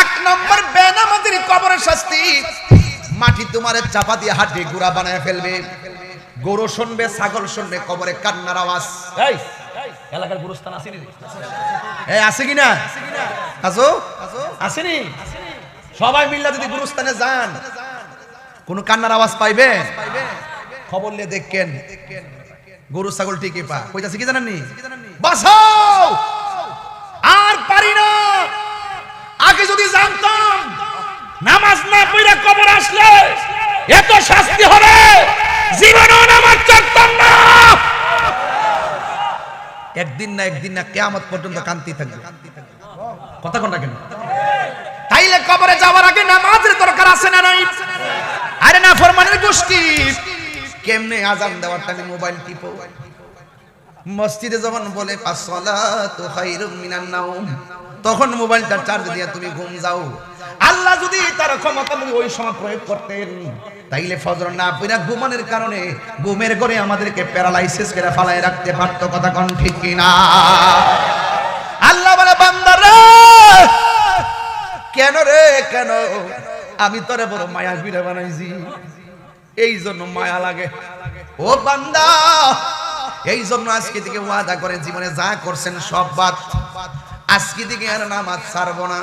এক নম্বর বেনামাজির কবরের শাস্তি মাটি তোমার চাপা দিয়ে হাঁটে গুড়া বানায় ফেলবে। গরু শুনবে ছাগল শুনবে কবরে কান্নার আওয়াজ। এই এলাকার গুরুস্থান আসেনি এই আছে কিনা? আসো। আসেনি। সবাই মিল্লা যদি গুরুস্থানে যান কোন কান্নার আওয়াজ পাইবে? খবর নিয়ে দেখেন গরু ছাগল ঠিকই পা কইতাছে কি জানেননি? বাসাও আর পারি না! আগে যদি জানতাম নামাজ না পড়ে কবর আসলে এত শাস্তি হবে জীবনেও নামাজ চড়তাম না। একদিন না একদিন না কেয়ামত পর্যন্ত কান্তি থাকবে। কথা কোনটা কেন? তাইলে কবরে যাওয়ার আগে নামাজের দরকার আছে না নাই? আরে না ফরমানের গোষ্ঠী। কেমনে আজান দেওয়ার টাইমে মোবাইল টিপো? মসজিদে যখন বলে আসসালাতু খায়রুম মিনান নাওম। তখন মোবাইলটা চার্জ দিয়ে তুমি ঘুম যাও। আল্লাহ যদি তার ক্ষমতা যদি ওই সময় প্রয়োগ করতেন, তাইলে ফজর না পড়া ঘুমানোর কারণে ঘুমের ঘরে আমাদেরকে প্যারালাইসিস করে ফালায় রাখতে পারতো কথা কোন ঠিক কিনা? আল্লাহ বলে বান্দারা কেন রে, কেন? আমি তোরে বড় মায়া বিরে বানাইছি। এই জন্য মায়া লাগে। ও বান্দা, এই জন্য আজকে থেকে ওয়াদা করে জীবনে যা করছেন সব বাদ। আজকে থেকে আর নামাজ ছাড়বো না।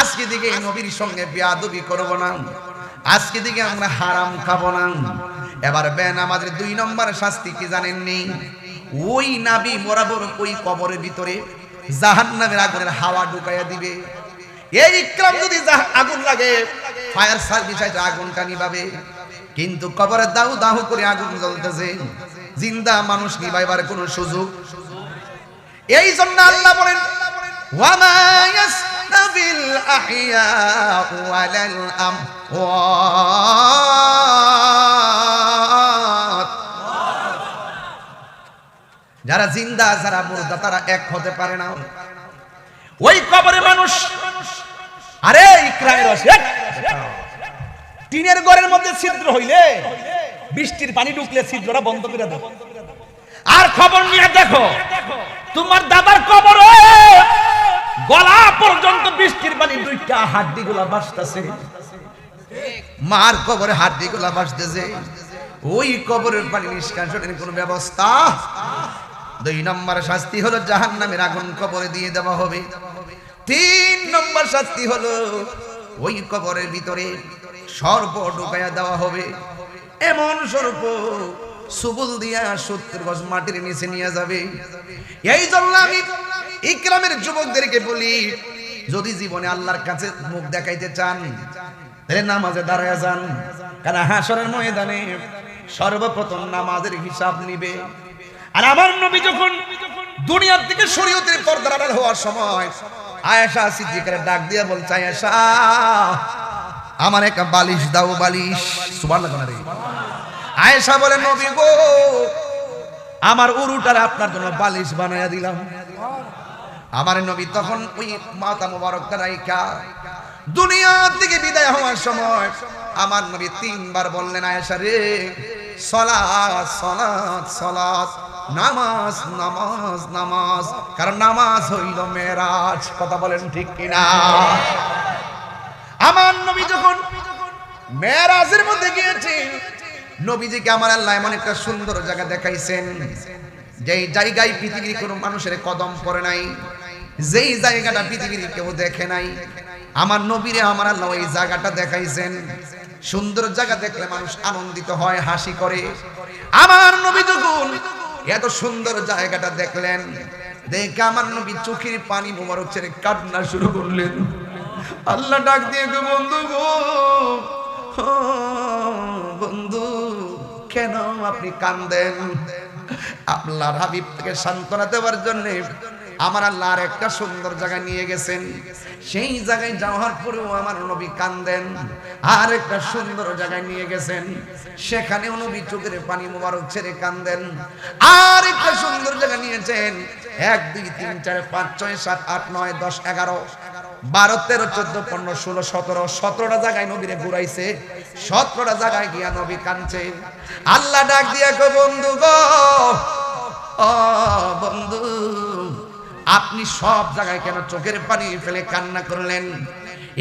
আজকে এই নবীর সঙ্গে বিয়াদবি করব না। আজকে থেকে আমরা হারাম খাব না। এবার বেন আমাদের দুই নম্বর শাস্তি কি জানেননি? ওই নাবি বরাবর ওই কবরের ভিতরে জাহান্নামের আগুনের হাওয়া ঢুকাইয়া দিবে। এই ইকরাম যদি আগুন লাগে, ফায়ার সার্ভিস আগুনটা নিভাবে। কিন্তু কবরে দাউ দাউ করে আগুন জ্বলতেছে। জিন্দা মানুষ নিভাইবার কোনো সুযোগ। এই জন্য আল্লাহ বলেন ওয়ামা ইয়াস্তাবিল আহইয়া ওয়ালাল আমওয়াত যারা জিন্দা, যারা মুর্দা, তারা এক হতে পারে না ওই কবরে মানুষ, আরে ইকরামের! টিনের ঘরের মধ্যে ছিদ্র হইলে বৃষ্টির পানি ঢুকলে ছিদ্রটা বন্ধ করে দাও আর খবর নিয়ে দেখো, তোমার দাদার কবর গলা পর্যন্ত বৃষ্টির পানি দুইটা হাড্ডি গুলা বাসতেছে মার কবরে হাড্ডি গুলা বাসতেছে ওই কবরের পানি নিষ্কাশনের কোনো ব্যবস্থা? দুই নম্বর শাস্তি হলো জাহান নামের আগুন কবরে দিয়ে দেওয়া হবে। তিন নম্বর শাস্তি হলো ওই কবরের ভিতরে সর্প ঢুকাইয়া দেওয়া হবে। এমন সর্প সুবুল দিয়া সত্তর গজ মাটির নিচে নিয়ে যাবে। এই জন্য আমি ইকরামের যুবকদেরকে বলি, যদি জীবনে আল্লাহর কাছে মুখ দেখাইতে চান, তাহলে নামাজে দাঁড়ায় যান। কারণ হাসরের ময়দানে সর্বপ্রথম নামাজের হিসাব নিবে। আর আমার নবী যখন দুনিয়ার দিকে শরীয়তের পর্দার আড়াল হওয়ার সময় আয়েশা সিদ্দিকের ডাক দিয়ে বলছে, আয়েশা, আমার একটা বালিশ দাও, বালিশ। সুবহানাল্লাহ রে? আয়েশা বলে, নবী গো, আমার উরুটার আপনার জন্য বালিশ বানায়া দিলাম। আমার নবী তখন ওই মাতা মোবারকটা দুনিয়ার থেকে বিদায় হওয়ার সময় আমার নবী তিনবার বললেন, আয়েশা রে সলাত সলাত সলাত নামাজ নামাজ নামাজ, কারণ নামাজ হইল মেরাজ। কথা বলেন ঠিক কিনা? আমার নবী যখন মেরাজের মধ্যে গিয়েছেন নবীজিকে আমার আল্লাহ এমন একটা সুন্দর জায়গা দেখাইছেন, যেই জায়গায় পৃথিবীর কোনো মানুষের কদম পড়ে নাই, যেই জায়গাটা পৃথিবীর কেউ দেখে নাই, আমার নবীরে আমার আল্লাহ এই জায়গাটা দেখাইছেন। সুন্দর জায়গা দেখলে মানুষ আনন্দিত হয়, হাসি করে। আমার নবী যখন এত সুন্দর জায়গাটা দেখলেন, দেখে আমার নবী চোখের পানি মোবারক ছেড়ে কাটনা শুরু করলেন। আল্লাহ ডাক দিয়ে বন্ধু গো বন্ধু, কেন আপনি কান্দেন? আপনার হাবিব থেকে সান্ত্বনা দেওয়ার জন্য আমার আল্লাহ একটা সুন্দর জায়গায় নিয়ে গেছেন। সেই জায়গায় যাওয়ার পরেও আমার নবী কান্দেন, আর একটা সুন্দর জায়গায় নিয়ে গেছেন। সেখানেও নবী চোখের পানি মোবারক ছেড়ে কান্দেন, আর একটা সুন্দর জায়গা নিয়েছেন। এক, দুই, তিন, চার, পাঁচ, ছয়, সাত, আট, নয়, দশ, এগারো। বারো, তেরো, চোদ্দ, পনেরো, ষোলো, সতেরো, সতেরোটা জায়গায় নবীরে ঘুরাইছে, সতেরোটা জায়গায় গিয়া নবী কানছে আল্লাহ ডাক দিয়া গো বন্ধু গো বন্ধু, আপনি সব জায়গায় কেন চোখের পানি ফেলে কান্না করলেন?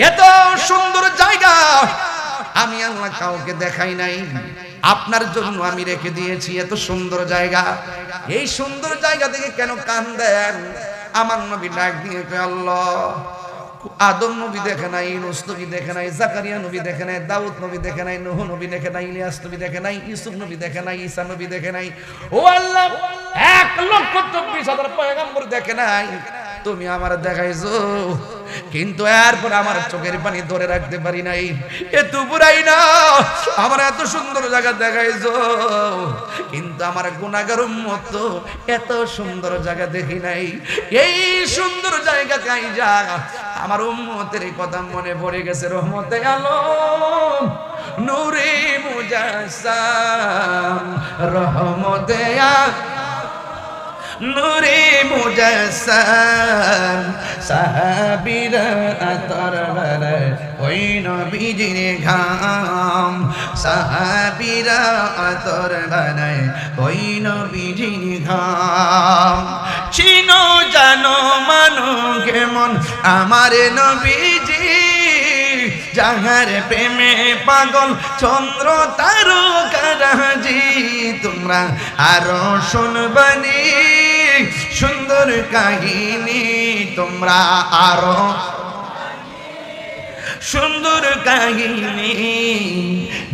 এত সুন্দর জায়গা, আমি আল্লাহ কাউকে দেখাই নাই। আপনার জন্য আমি রেখে দিয়েছি এত সুন্দর জায়গা। এই সুন্দর জায়গা থেকে কেন কান দেন আমার নবী ডাক দিয়ে আল্লাহ আদম নবী দেখে নাই, ইউনুস নবী দেখে নাই, জাকারিয়া নবী দেখে নাই, দাউদ নবী দেখে নাই, নূহ নবী দেখে নাই, ইলিয়াস নবী দেখে নাই, ইউসুফ নবী দেখে নাই, ঈসা নবী দেখে নাই। ও আল্লাহ, এক লক্ষ চব্বিশ হাজার পয়গাম্বর দেখে নাই। তুমি আমার দেখাইছো, কিন্তু এরপর আমার চোখের পানি ধরে রাখতে পারি নাই। এত বুড়াই না, আমার এত সুন্দর জায়গা দেখাইছো, কিন্তু আমার গুণাগার মতো এত সুন্দর জায়গা দেখি নাই। এই সুন্দর জায়গা কাই যা আমার উম্মতের কথা মনে পড়ে গেছে, রহমতে আলম নূরে মুজাসাম রহমতে নূরে মুজাসসাম, সাহাবীরা আতর ওই নবীজির ঘাম। সাহাবীরা আতর ওই নবীজির ঘাম। চিনো, জানো মানো কেমন? আমার নবীজি, যাহার প্রেমে পাগল, চন্দ্র তারকারাজি। তোমরা আরও শুনবানি, সুন্দর কাহিনী, তোমরা আরও সুন্দর কাহিনী।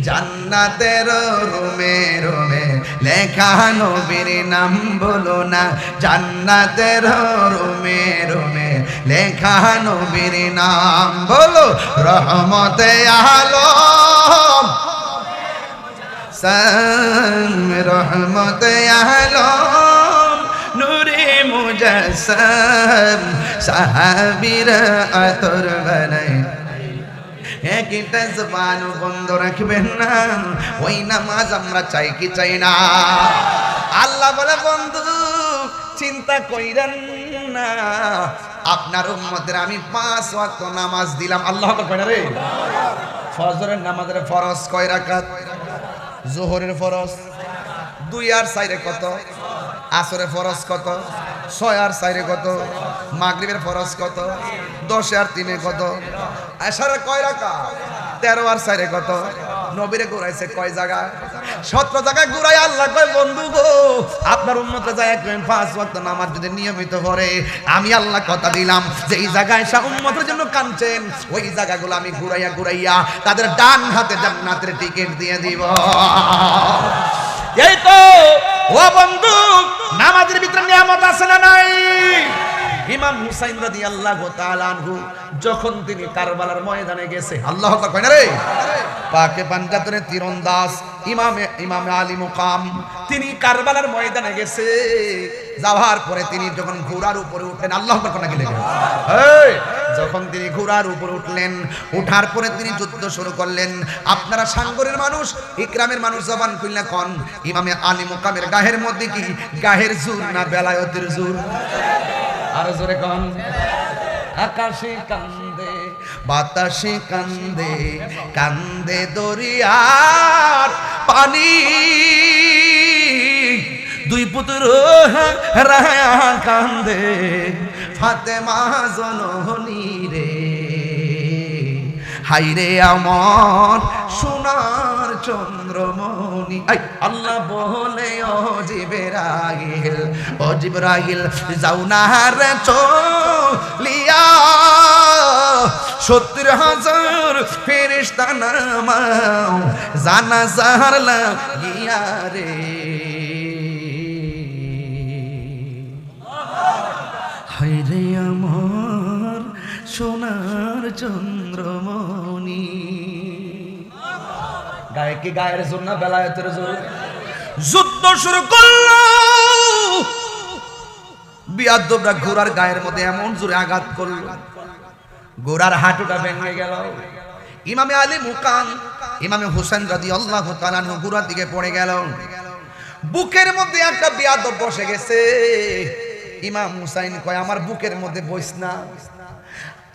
জান্নাতের রুমে রুমে লেখা নবীর নাম বলো না। জান্নাতের রুমে রুমে লেখা নবীর নাম বলো। রহমতে সাম, রহমতে আলম। নূরে মুজাসসাম সাহাবীরা আতর বানায়। একটা জবান বন্ধ রাখবেন না। ওই নামাজ আমরা চাই কি চাই না? আল্লাহ বলে, বন্ধু, চিন্তা কইরেন না। আপনার উম্মতের আমি পাঁচ ওয়াক্ত নামাজ দিলাম। আল্লাহ কয় রে? ফজরের নামাজের ফরজ কয় রাকাত? জোহরের ফরজ? দুই আর সাইরে কত? আসরে ফরজ কত? ছয় আর সাইরে কত? মাগরিবের ফরজ কত? দশ আর তিনে কত? আসারে কয় রাখা তেরো আর সাইরে কত? নবীরে ঘুরাইছে কয় জায়গা? সতেরো জায়গায় ঘুরাই আল্লাহ কয়, বন্ধু গো, আপনার উন্নত যায় একজন পাঁচ ওয়াক্ত নামাজ যদি নিয়মিত করে আমি আল্লাহ কথা দিলাম, যে এই জায়গায় সা উম্মতের জন্য কাঁদছেন, ওই জায়গাগুলো আমি ঘুরাইয়া ঘুরাইয়া তাদের ডান হাতে জান্নাতের টিকিট দিয়ে দিব। এই তো, ও বন্ধু, নামাজের ভিতরে নিয়ামত আছে না নাই? ইমাম হুসাইন রাদিয়াল্লাহু তাআলা আনহু যখন তিনি কারবালার ময়দানে গেছে আল্লাহ কয় না রে? পাকে পাঞ্জাতনের তীরন্দাজ ইমামে ইমামে আলী মুকাম। তিনি কারবালার ময়দানে গেছে যাওয়ার পরে তিনি যখন ঘোড়ার উপরে উঠলেন আল্লাহ কোনা গেলে এই যখন তিনি ঘোড়ার উপরে উঠলেন উঠার পরে তিনি যুদ্ধ শুরু করলেন। আপনারা সাঙ্গরের মানুষ ইকরামের মানুষ জবান খুলনা কন ইমামে আলী মুকামের গাহের মধ্যে কি? গাহের জোর না বেলায়তের জোর? আরও জোরে কন। আকাশে কান্দে, বাতাসে কান্দে কান্দে দরিয়ার পানি। দুই পুত্র রায়া কান্দে, ফাতেমা জননী রে। হাইরে আমার, সোনার চন্দ্রমণি। আই, আল্লাহ বলে অজিবের রাগিল অজিব রাগিল যাও না চলিয়া। সত্তর হাজার ফেরিস্তা নামাও, জানা জাহার লাগিয়া রে। হাইরে আমার, সোনার চন্দ্রমণি। কি গায়ের জোর না বেলায়েতের জোর? যুদ্ধ শুরু করল। বিয়াদ্দবরা ঘোড়ার গায়ের মধ্যে এমন জোরে আঘাত করল। ঘোড়ার হাঁটুটা ভেঙে গেল। ইমামে আলী মুকাম ইমামে হোসেন রাদি আল্লাহ তালানহু ঘোড়ার দিকে পড়ে গেল। বুকের মধ্যে একটা বিয়াদব বসে গেছে। ইমাম হুসাইন কয়, আমার বুকের মধ্যে বইস না।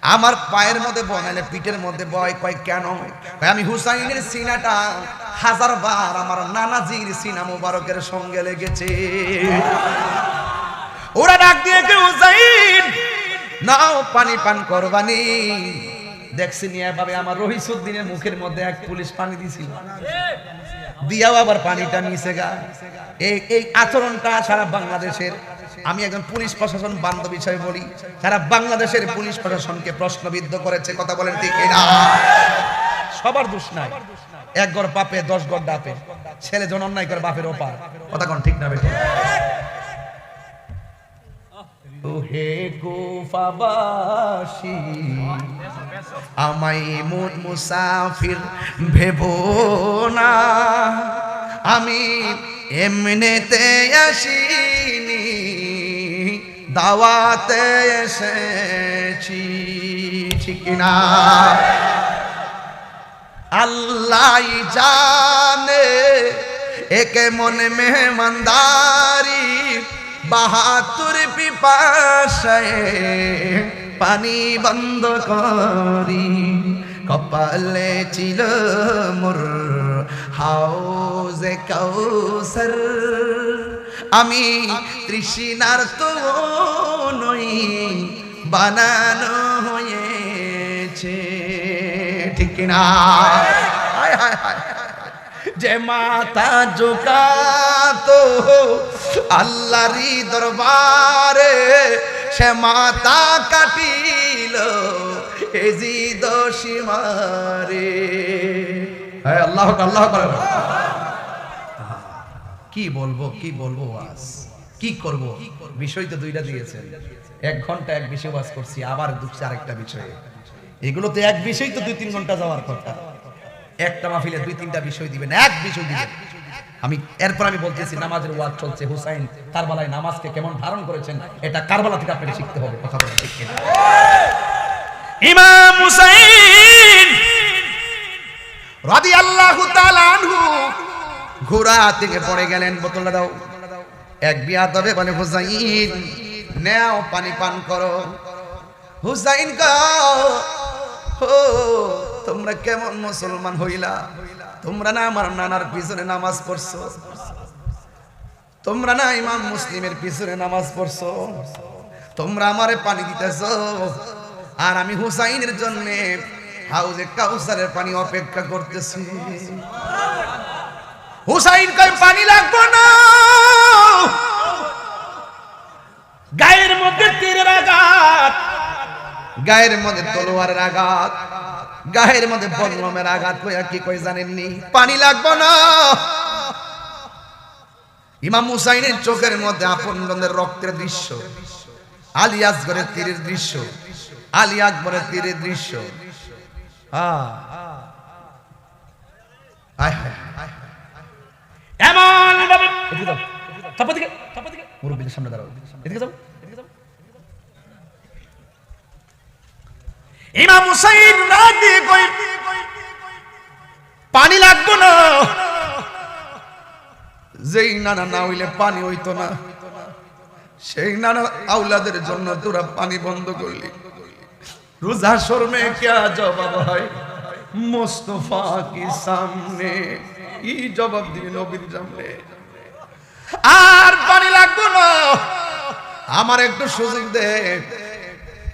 আমার পায়ের মধ্যে বয়, নাহলে পিঠের মধ্যে বয় কয় কেন? আমি হুসাইনের সিনাটা হাজার বার আমার নানাজির সিনা মুবারকের সঙ্গে লেগেছে। ওরা ডাক দিয়ে কেউ হুসাইন, নাও পানি পান করবানি। দেখছি নিয়ে ভাবে আমার রহিসুদ্দিনের মুখের মধ্যে এক পুলিশ পানি দিছিল। দিয়াও আবার পানিটা নিচে গা। এই এই আচরণটা সারা বাংলাদেশের আমি একজন পুলিশ প্রশাসন বান্ধব বিষয় বলি সারা বাংলাদেশের পুলিশ প্রশাসনকে প্রশ্নবিদ্ধ করেছে, কথা বলেন ঠিক না সবার দোষ নাই। এক গড় পাপে দশ গড় ডাপে। ছেলে জন অন্যায় করে, বাপের ওপার। কথা কোন ঠিক না বেটা হে কুফাবাসী আমায় মুদ মুসাফির ভেব না। আমি এমনিতে আসিনি দাওয়াতে এসেছি, ঠিক না আল্লাহ জানে একে মনে মেহমানদারি বাহাতুর পিপাসায় পানি বন্ধ করি, কপালে ছিল মোর হাউজে কৌসর আমি তৃষ্ণার তো নই বানানো হয়েছে। ঠিক না যে মাতা জোকাতো আল্লাহরি দরবারে, সে মাতা কাটিল এজি দোষিমারে হ্যাঁ আল্লাহ আল্লাহ করে কি বলব কি বলব আজ কি করব? বিষয় তো দুইটা দিয়েছেন। এক ঘণ্টা এক বিষয় ওয়াজ করছি আবার দুঃখছে আরেকটা বিষয়ে। এগুলো তো এক বিষয় তো দুই তিন ঘণ্টা যাওয়ার কথা। একটা মাহফিলে দুই তিনটা বিষয় দিবেন এক বিষয় দিবেন। আমি এরপর আমি বলতেছি নামাজের ওয়াজ চলছে। হুসাইন কারবালায় নামাজকে কেমন ধারণ করেছেন এটা কারবালা থেকে আপনাকে শিখতে হবে কথা বলে ঠিক? ইমাম হুসাইন রাদিয়াল্লাহু তাআলা আনহু ঘোড়া থেকে পড়ে গেলেন, বোতলটা দাও। এক বিয়া তবে বলে হুসাইন নেও, পানি পান করো। হুসাইন ও তোমরা কেমন মুসলমান হইলা? তোমরা না আমার নানার পিছনে নামাজ পড়ছো? তোমরা না ইমাম মুসলিমের পিছনে নামাজ পড়ছো? তোমরা আমারে পানি দিতেছো? আর আমি হুসাইনের জন্য হাউজে কাউসারের পানি অপেক্ষা করতেছি। হুসাইন কয়, পানি লাগবো না। গায়ের মধ্যে তীরের আঘাত, গায়ের মধ্যে তলোয়ারের আঘাত, গায়ের মধ্যে বদলমের আঘাত কইয়া কি কই জানেননি? পানি লাগবো না। ইমাম হুসাইনের চোখের মধ্যে আপন বন্ধের রক্তের দৃশ্য, আলী আসগরের তীরের দৃশ্য, আলী আকবরের তীরের দৃশ্য। হায় হায়। এমন ভাবে এদিকে যাও। তারপর দিকে তারপর দিকে মুরব্বীদের সামনে দাঁড়াও এদিকে যাও। ইমাম হুসাইন রাগ দিয়ে কই? পানি লাগবো না। যেই নানা না হইলে পানি হইতো না। সেই নানা আউলাদের জন্য তোরা পানি বন্ধ করলি। রোজা শর্মে কে জবাব হয় মোস্তফা কি সামনে? ই জবাব দিবি নবীর সামনে আর পানি লাগবো না। আমার একটু সুযোগ দে।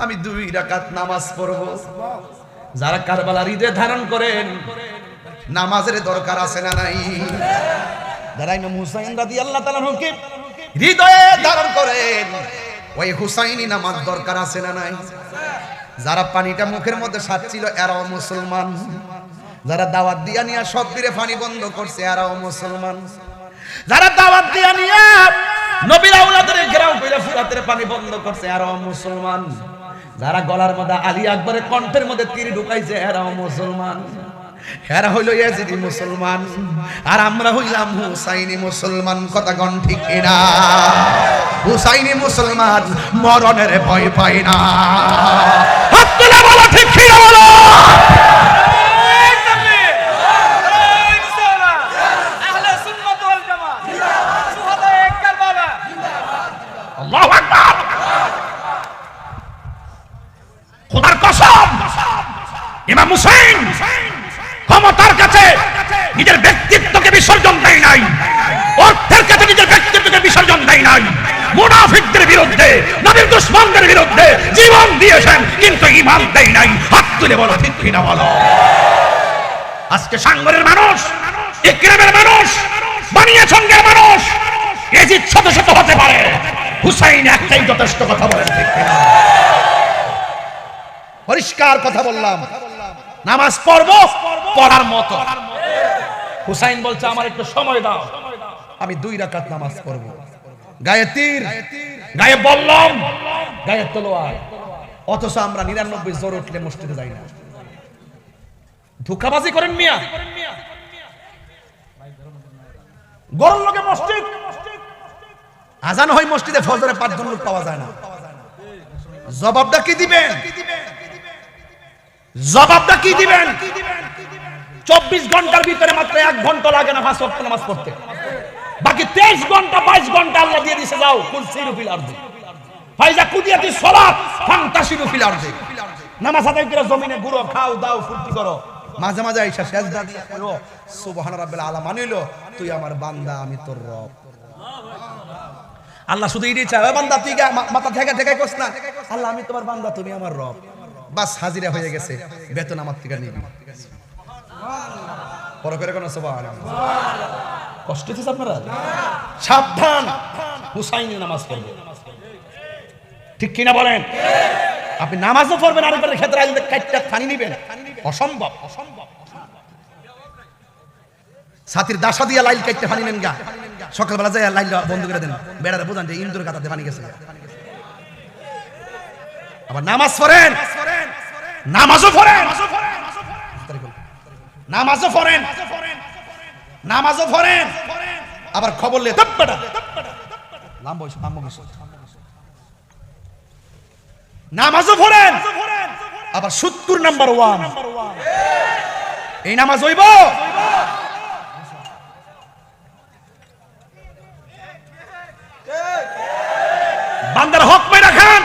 আমি দুই রাকাত নামাজ পড়ব। যারা কারবালার ঈদে ধারণ করেন, নামাজের দরকার আছে না নাই? যারা হুসাইন রাদিয়াল্লাহু তাআলা হুকে হৃদয়ে ধারণ করেন। ওই হুসাইনি নামাজ দরকার আছে না নাই? যারা পানিটা মুখের মধ্যে সাচ্ছিল এরাও মুসলমান। যারা দাওয়াত দিয়া নিয়া সব দিরে পানি বন্ধ করছে, এরাও মুসলমান। যারা দাওয়াত দিয়া নিয়া নবীর আউলাদের ঘেরাও কইরা ফুরাতের পানি বন্ধ করছে, এরাও মুসলমান। যারা গলার মধ্যে আলী আকবরের কণ্ঠের মধ্যে তীর ঢুকাইছে, এরাও মুসলমান। এরা হইল ইয়াজিদি মুসলমান, আর আমরা হইলাম হুসাইনি মুসলমান, কথা গণ ঠিক কিনা? হুসাইনি মুসলমান, মরণের ভয় পাই না। হাত তুলে বলো, ঠিক কিনা বলো? দেয় নাই। হাত তুলে বলো, ঠিক কিনা বলো? আজকে সাঙ্গরের মানুষ ইকরামের মানুষ, বানিয়ে সঙ্গের মানুষ, এজিদ শত শত হতে পারে। হুসাইন একটাই যথেষ্ট কথা বলেন ঠিক কিনা? পরিষ্কার কথা বললাম। নামাজ পড়ব, পড়ার মতো। হুসাইন বলছে, আমার একটু সময় দাও। আমি দুই রাকাত নামাজ পড়ব। গায়ে তীর, গায়ে বললাম, গায়ে তলোয়ার। অথচ আমরা নিরানব্বই জোর উঠলে মসজিদে যাই না। ধোকাবাজি করেন মিয়া। গরম লোকে মসজিদ। আজান হয় মসজিদে, ফজরে পাঁচজন লোক পাওয়া যায় না। জবাবটা কি দিবেন? জবাবটা কি দিবেন? চব্বিশ ঘণ্টার ভিতরে মাত্র এক ঘণ্টা লাগে না ওয়াক্ত নামাজ পড়তে। বাকি তেইশ ঘণ্টা, বাইশ ঘণ্টা আল্লাহ দিয়ে দিছে, যাও কুলসিরু ফিল আরদি। ফাইজা কুদিয়াতি সলাত ফান্তাসিরু ফিল আরদি নামাজ আদায় করে জমিনে ঘুরো খাও, দাও, ফুর্তি করো। মাঝে মাঝে আইসা সেজদা দিয়ে করো। সুবহান রাব্বিল আলা মানিল তুই আমার বান্দা, আমি তোর রব। আল্লাহ শুধু এটাই চায় বান্দা, তুই মাথা থেকে থেকে কস না। আল্লাহ, আমি তোমার বান্দা, তুমি আমার রব। বাস হাজিরা হয়ে গেছে, বেতন আমার থেকে নিবি। বড় করে কোন সুবহান কষ্ট হচ্ছে আপনারা? সাবধান। হুসাইনি নামাজ পড়বে। ঠিক কিনা বলেন? আপনি নামাজও পড়বেন আরেকবার ক্ষেত্রে আইলে কাইটটা ফানি নিবেন। অসম্ভব অসম্ভব সাথীর দাসা দিয়া লাইল কাইটতে ফানি নেন গা। সকালবেলা যায় লাইল বন্ধ করে দেন। বেড়ারে বোঝান যে ইন্দুর কাটাতে ফানি গেছে। আবার নামাজ পড়েন। নামাজও পড়েন। নামাজও পড়েন। নামাজও পড়েন। আবার খবর লে তপ্পাটা লাম বয়স লাম বয়স নামাজও পড়েন, আবার সত্তর নাম্বার ওয়ান এই নামাজ হইব? বান্দার হক মেরা খান।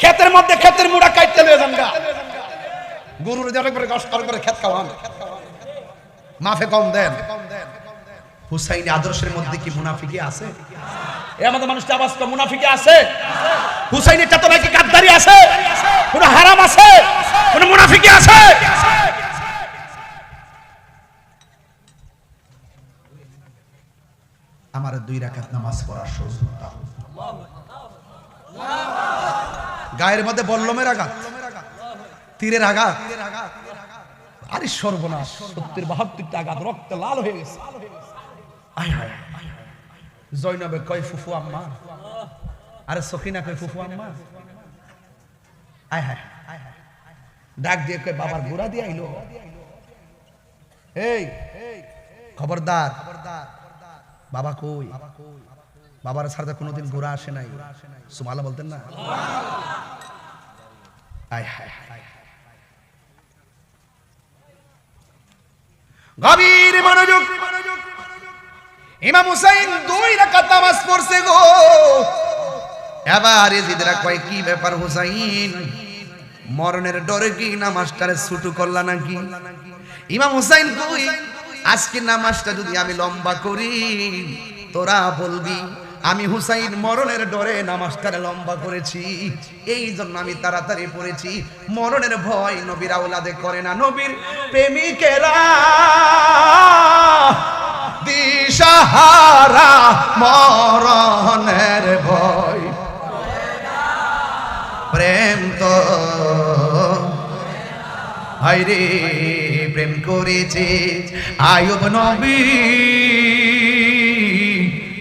ক্ষেতের মধ্যে ক্ষেতের মুড়া কাটতে লয়ে যান গা। গরুর যারা করে গাছ করে খেত খাওয়ান। মাফে কম দেন। হুসাইন আদর্শের মধ্যে কি মুনাফিকি আছে? এ আমাদের মানুষটা আবাস তো মুনাফিকি আছে। হুসাইনের চেতনায় কি গাদ্দারি আছে? কোন হারাম আছে? কোন মুনাফিকি আছে? আমার দুই রাকাত নামাজ পড়ার সুযোগ দাও গায়ের মধ্যে বল্লমের আঘাত তীরের আঘাত। আরে সর্বনাশ। সত্যের বাহাত্তরটা আঘাত রক্ত লাল হয়ে গেছে। আয় হায় জৈনবে কয় ফুফু আম্মা আরে সখিনা কয় ফুফু আম্মা আয় হায় ডাক দিয়ে কয় বাবার গোড়া দিয়ে আইলো এই খবরদার, বাবা কই? বাবার ছাড়া কোনোদিন গোড়া আসে নাই। সুমালা বলতেন না? আয় হায় গভীর মনোযোগ ইমাম হুসাইন দুই রাকাত নামাজ পড়ছে গো। এবার এজিদরা কয়, কি ব্যাপার হুসাইন? মরণের ডরে কি নামাজটারে ছুটু করলা নাকি? ইমাম হুসাইন কই, আজকে নামাজটা যদি আমি লম্বা করি, তোরা বলবি, আমি হুসাইন মরণের ডরে নামাজটারে লম্বা করেছি। এই জন্য আমি তাড়াতাড়ি পড়েছি। মরণের ভয় নবীর আওলাদে করে না। নবীর প্রেমিকেরা দিশাহারা মরণের ভয়। প্রেম তো হাইরে প্রেম করেছে আয়ুব নবী।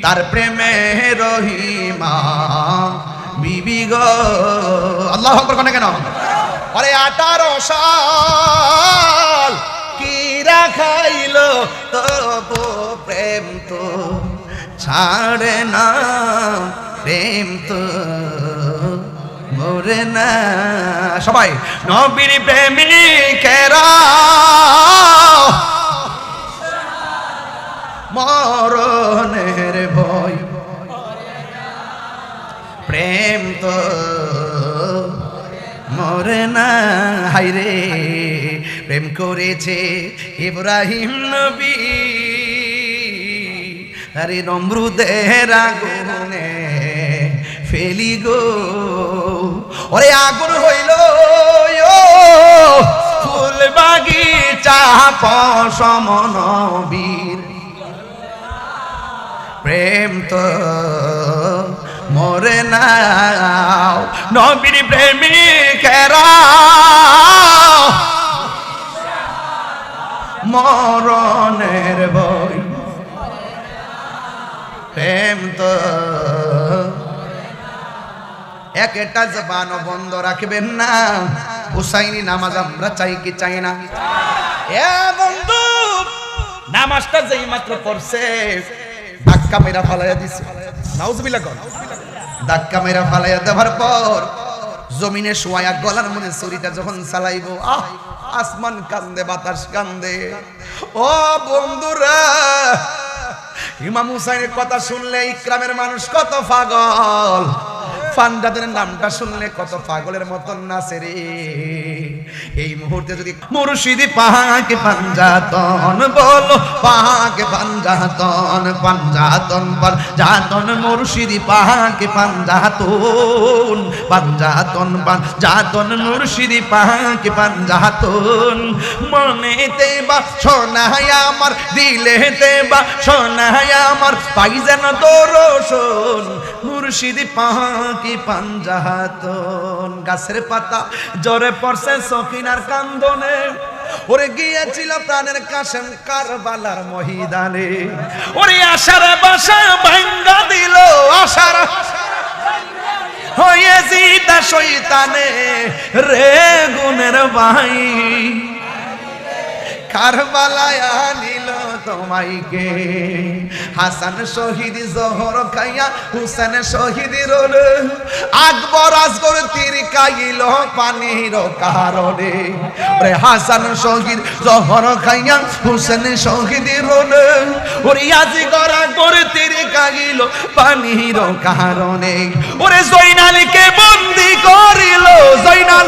তার প্রেমে রহিমা বিবি গো। আল্লাহ আকবার কোনে কেন? আরে আঠারো সাল কি রাখাইল তবু প্রেম তো ছাড়ে না। প্রেম তো মরে না। সবাই, নবীর প্রেমিকেরা মরণের ভয়। প্রেম তো মরে না। হাইরে প্রেম করেছে ইব্রাহিম নবী। আরে নমরুদের আগুনে ফেলি গো। ওরে আগুন হইল ফুল বাগিচা পশমন বীর প্রেম তো মরে না নবীর প্রেমিকেরা একটা জবান বন্ধ রাখবেন না। হুসাইনি নামাজ আমরা চাই কি চাই না? এ বন্ধু, নামাজটা যেই মাত্র পড়ছে, ধাক্কা মেরা ফালাইয়া দিছে। ধাক্কা মেরা ফালাইয়া দেওয়ার পর জমিনে শোয়া গলার মধ্যে ছুরিটা যখন চালাইব, আহ, আসমান কান্দে, বাতাস কান্দে। ও বন্ধুরা, ইমাম হুসাইনের কথা শুনলে ইকরামের মানুষ কত পাগল। ফান্ডাদের নামটা শুনলে কত পাগলের মতন নাচে রে। এই মুহূর্তে যদি মুর্শিদি পাহাকে পাঞ্জাতন বলো পাহাকে পাঞ্জাতন পাঞ্জাতন পাঞ্জাতন মুর্শিদি পাহাকে পাঞ্জাতন পাঞ্জাতন পাঞ্জাতন মুর্শিদি পাহাকে পাঞ্জাতন। মনেতে বা সোনায় আমার, দিলেতে বা সোনায় আমার, পাই যেন তোর শোন মুর্শিদি পাহাকি পাঞ্জাতন গাছের পাতা জরে পড়ছে সখিনার কান্দনে। ওরে গিয়েছিল প্রাণের কাশেম কারবালার মহিদানে ওরে আশার বাসা ভাঙ্গা দিল আশার। হয়ে জিতা শৈতানে রে গুণের ভাই কারবালায় আনিল তোমাইকে। হাসান শহীদ জহর খাইয়া, হুসেন শহীদ রোল। আকবর আসগর তীর কাইল পানির কারণে। ওরে হাসান শহীদ জহর খাইয়া, হুসেন শহীদ রোল। ওরে আজিগর আকবর তীর কাইল পানির কারণে। ওরে জৈনালকে বন্দি করিল জৈনাল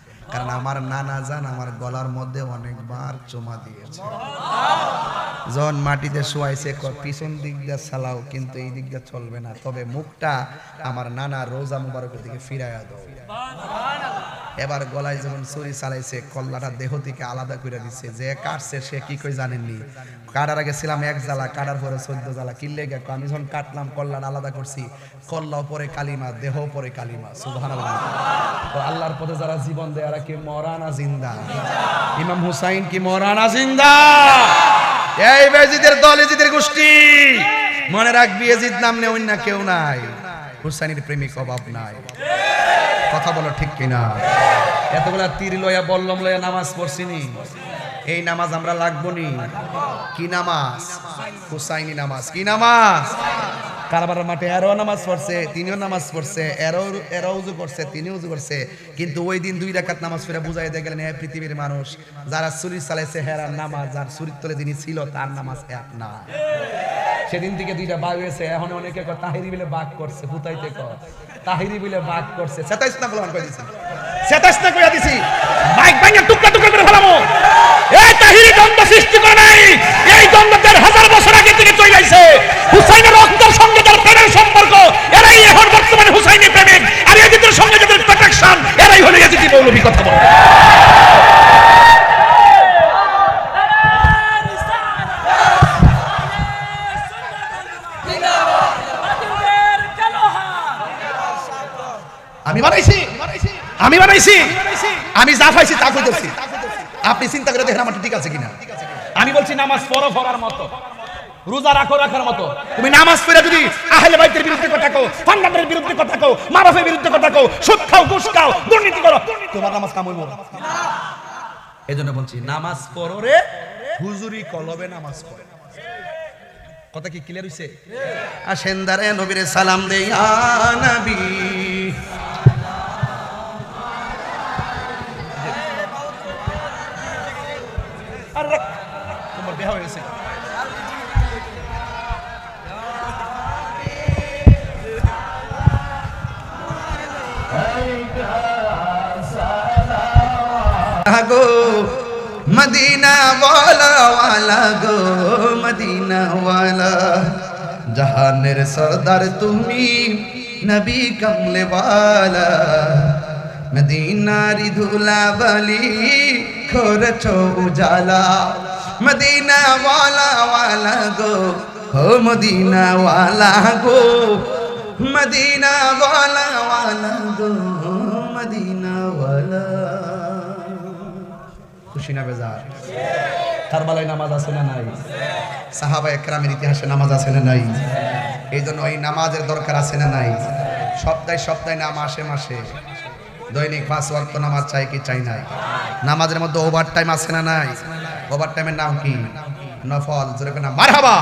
কারণ আমার নানা জান আমার গলার মধ্যে অনেকবার চুমা দিয়েছে। যখন মাটিতে শোয়াইছে পিছন দিক দিয়ে সালাও কিন্তু এই দিক দিয়ে চলবে না। তবে মুখটা আমার নানা রোজা মুবারকের দিকে ফিরাইয়া দাও। এবার গলায় যখন ছুরি চালাইছে, কল্লাটা দেহ থেকে আলাদা করে দিচ্ছে যে কাটছে সে কি কই জানেননি? কাটার আগে ছিলাম এক জ্বালা, কাটার পরে চোদ্দ জ্বালা। কিনলে গে আমি যখন কাটলাম, কল্লাটা আলাদা করছি কল্লা পরে কালিমা দেহ পরে কালিমা। তো আল্লাহর পথে যারা জীবন দেয়, এরা কি মরানা জিন্দা? ইমাম হুসাইন কি মরানা জিন্দা? এই বেজিদের দল, এজিদের গোষ্ঠী। মনে রাখবি, এজিদ নাম নে অন্য কেউ নাই। হুসাইনের প্রেমিক অভাব নাই। কথা বলো ঠিক কিনা? এতগুলা তীর লয়া বল্লম লয়া নামাজ পড়ছিনি। এই নামাজ আমরা লাগবো নি কি নামাজ? হুসাইনি নামাজ। কি নামাজ? কারবার মাঠে এরও নামাজ পড়ছে, তিনিও নামাজ পড়ছে, এরও এরও উজু করছে, তিনিও উজু করছে। কিন্তু ওই দিন দুই রাকাত নামাজ ফিরে বুঝাই দিয়ে গেলেন হ্যাঁ পৃথিবীর মানুষ, যারা চুরি চালাইছে হেরার নামাজ, যার চুরির তলে যিনি ছিল, তার নামাজ এক না। সেদিন থেকে দুইটা বাঘ হয়েছে, এখন অনেকে তাহিরি বলে বাঘ করছে। হুতাইতে কয়, তাহিরি বলে বাঘ করছে। সেতাইশ না বলে কয়ে দিছি সেতাইশ না কইয়া দিছি, মাইক ভাঙে টুকরা টুকরা করে ফেলামো। এই তাহিরি দ্বন্দ্ব সৃষ্টি করে নাই। এই দ্বন্দ্ব দেড় হাজার বছর আগে থেকে চলে আইছে। হুসাইনের রক্তের সঙ্গে তার প্রেমের সম্পর্ক, এরাই এখন বর্তমানে হুসাইনি প্রেমিক। আর এদের সঙ্গে যাদের প্রোটেকশন এরাই হলো এজিদি মৌলবী কথা বলে। বানাইছি। আমি বানাইছি। আমি যা পাইছি তা কইতেছি। আপনি চিন্তা করে দেখেন আমার ঠিক আছে কিনা। আমি বলছি নামাজ পড়ো পড়ার মতো। রোজা রাখো রাখার মতো। তুমি নামাজ পড়ে যদি আহলে বাইতের বিরুদ্ধে কথা কও ফান্ডাদের বিরুদ্ধে কথা কও মারাফের বিরুদ্ধে কথা কও সুদ খাও ঘুষ খাও দুর্নীতি করো তোমার নামাজ কাম হইব এই জন্য বলছি নামাজ পড়ো রে হুজুরি কলবে নামাজ পড়ে। কথা কি ক্লিয়ার হইছে? আসেন দারে নবীরে সালাম দে নবী। 表演性。गो मदीना वाला वाला गो, मदीना वाला। जहाँ निर सरदार तुम्हें नबी कमले वाला। मदीना रिधुला बली, खोर छो उजाला। মদিনা গো হো মদিনা ওয়ালা গো মদিনা গো মদিনা খুশি না বেজার? কারবালায় নামাজ আছে না নাই? সাহাবা একরামের ইতিহাসে নামাজ আছে না নাই? এই জন্য ওই নামাজের দরকার আছে না নাই? সপ্তাহে সপ্তাহে না মাসে মাসে। দৈনিক পাঁচ ওয়াক্ত নামাজ চাই কি চাই নাই? নামাজের মধ্যে ওভার টাইম আছে না নাই? ওভার টাইমের নাম কি? নফল যেরকম না মারহাবা!